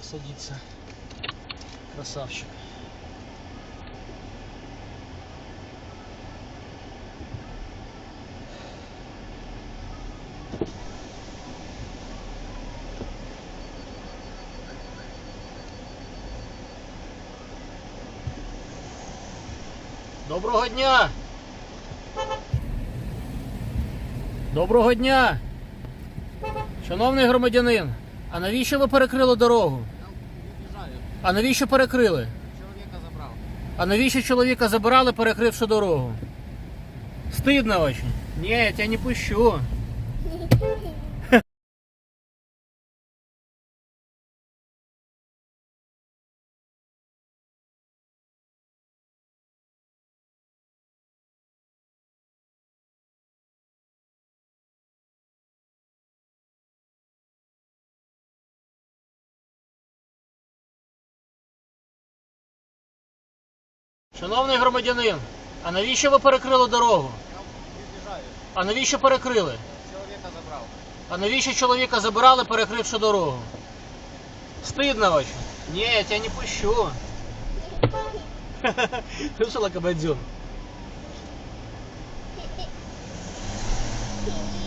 садиться. Красавчик. Доброго дня! Доброго дня! Шановний громадянин, а навіщо ви перекрили дорогу? А навіщо перекрили? Чоловіка забрав. А навіщо чоловіка забирали, перекривши дорогу? Стидно очень. Ні, я тебе не пущу. Шановний громадянин, а навіщо ви перекрили дорогу? А навіщо перекрили? Чоловіка забрав. А навіщо чоловіка забирали, перекривши дорогу? Стидно очень. Не, я тебя не пущу. Слышала, кабадзюн?